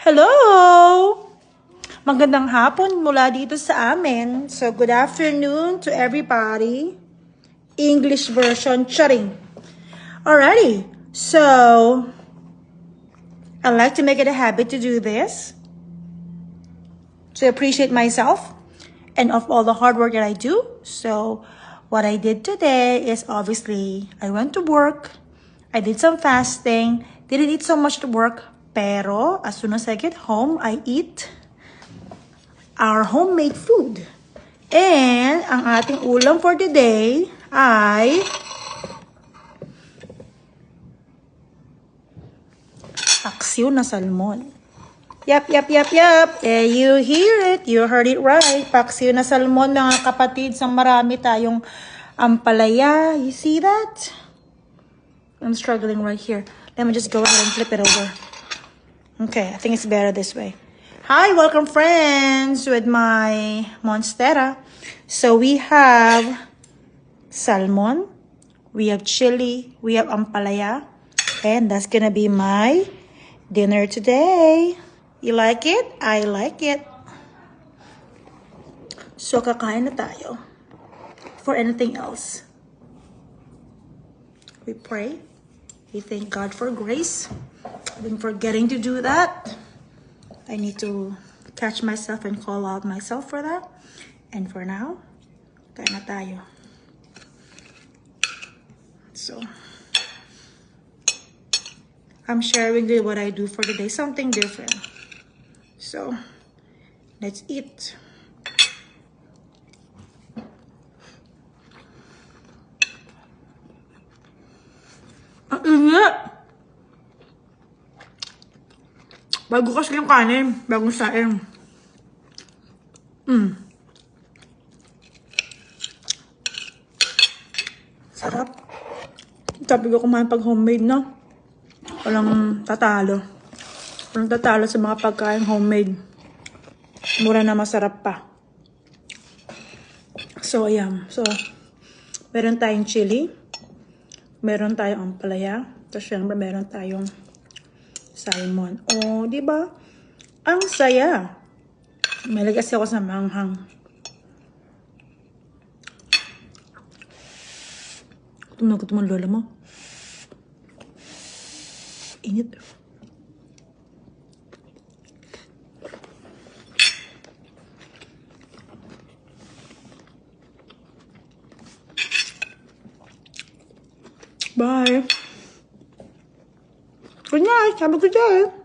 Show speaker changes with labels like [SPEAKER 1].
[SPEAKER 1] Hello! Magandang hapon mula dito sa amin. So, good afternoon to everybody. English version, charing. Alrighty. So, I like to make it a habit to do this. To appreciate myself and of all the hard work that I do. So, what I did today is obviously I went to work. I did some fasting. Didn't eat so much to work. Pero, as soon as I get home, I eat our homemade food. And, ang ating ulam for today ay paksiw na salmon. Yap, yap, yap, yap. Eh, you hear it. You heard it right. Paksiw na salmon, mga kapatid. Sa marami tayong ampalaya. You see that? I'm struggling right here. Let me just go ahead and flip it over. Okay, I think it's better this way. Hi, welcome friends with my Monstera. So we have salmon, we have chili, we have ampalaya, and that's gonna be my dinner today. You like it? I like it. So kakain na tayo. For anything else. We pray. We thank God for grace. I've been forgetting to do that. I need to catch myself and call out myself for that. And for now, kain na tayo. So, I'm sharing with you what I do for the day, something different. So, let's eat. Init! Bago kasi yung kanin, bagong saing. Mm. Sarap. Sabi ko kumain pag homemade, no? Walang tatalo. Walang tatalo sa mga pagkain homemade. Mura na masarap pa. So, ayan. So, meron tayong chili. Meron tayong ampalaya. Tapos, syempre, meron tayong salmon. Oh, di ba? Ang saya. Kasi ako sa manghang. Gutom na gutom ang lola mo. Init. Bye. Good night. Have a good day.